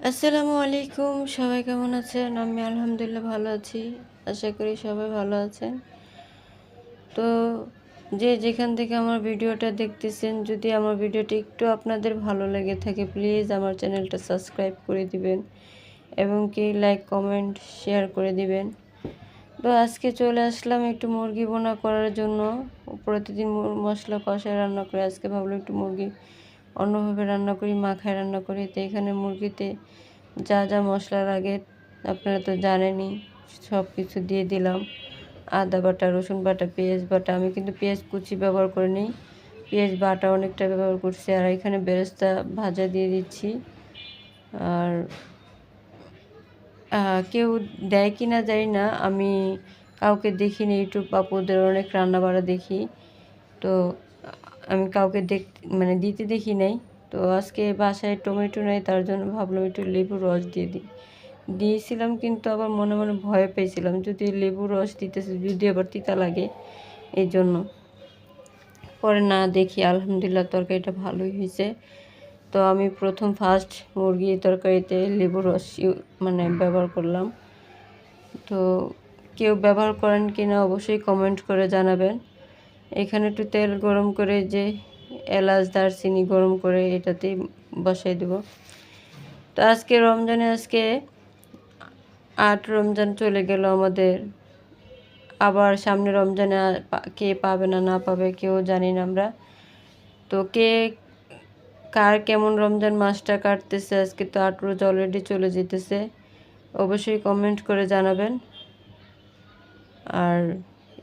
আসসালামু আলাইকুম, সবাই কেমন আছেন? আমি আলহামদুলিল্লাহ ভালো আছি, আশা করি সবাই ভালো আছেন। তো যে যেখান থেকে আমার ভিডিওটা দেখতেছেন, যদি আমার ভিডিওটি একটু আপনাদের ভালো লেগে থাকে, প্লিজ আমার চ্যানেলটা সাবস্ক্রাইব করে দিবেন এবং কি লাইক, কমেন্ট, শেয়ার করে দিবেন। তো আজকে চলে আসলাম একটু মুরগি বোনা করার জন্য। প্রতিদিন মশলা কষায় রান্না করে আজকে ভাবলাম একটু মুরগি অন্যভাবে রান্না করি, মাখায় রান্না করি। তো এখানে মুরগিতে যা যা মশলা লাগে, আপনারা তো জানেনই, সব কিছু দিয়ে দিলাম। আদা বাটা, রসুন বাটা, পেঁয়াজ বাটা। আমি কিন্তু পেঁয়াজ কুচি ব্যবহার করে নিই পেঁয়াজ বাটা অনেকটা ব্যবহার করছি। আর এখানে বেরেস্তা ভাজা দিয়ে দিচ্ছি। আর কেউ দেয় কি না জানি না। আমি কাউকে দেখিনি, ইউটিউব আপুদের অনেক রান্না বাড়া দেখি। তো আমি কাউকে দেখ মানে দিতে দেখি নাই। তো আজকে বাসায় টমেটো নাই, তার জন্য ভাবলাম একটু লেবু রস দিয়ে দিই। দিয়েছিলাম কিন্তু আবার মনে মনে ভয় পেয়েছিলাম যদি লেবু রস দিতেছে, যদি আবার তিতা লাগে এই জন্য পরে না দেখি, আলহামদুলিল্লাহ তরকারিটা ভালোই হয়েছে। তো আমি প্রথম ফার্স্ট মুরগি তরকারিতে লেবু রস মানে ব্যবহার করলাম। তো কেউ ব্যবহার করেন কি না অবশ্যই কমেন্ট করে জানাবেন। এখানে একটু তেল গরম করে যে এলাচ, দারচিনি গরম করে এটাতে বসাই দেব। তো আজকে রমজানে আজকে আট রমজান চলে গেল আমাদের। আবার সামনে রমজানে কে পাবে না না পাবে কেউ জানি না আমরা। তো কে, কার কেমন রমজান মাসটা কাটতেছে, আজকে তো আট রোজ অলরেডি চলে যেতেছে। অবশ্যই কমেন্ট করে জানাবেন। আর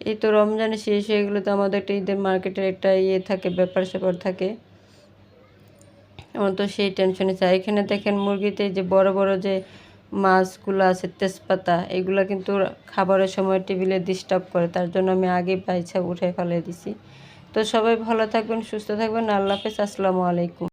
এই তো রমজানে শেষ হয়ে গেলে তো আমাদের একটা ঈদের মার্কেটের একটা ইয়ে থাকে, ব্যাপার স্যাপার থাকে। আমার তো সেই টেনশনে চাই। এখানে দেখেন মুরগিতে যে বড় বড় যে মাছগুলো আছে, তেজপাতা, এগুলো কিন্তু খাবারের সময় টেবিলে ডিস্টার্ব করে। তার জন্য আমি আগে বাইছা উঠে ফেলে দিছি। তো সবাই ভালো থাকবেন, সুস্থ থাকবেন। আল্লাহ হাফেজ। আসসালামু আলাইকুম।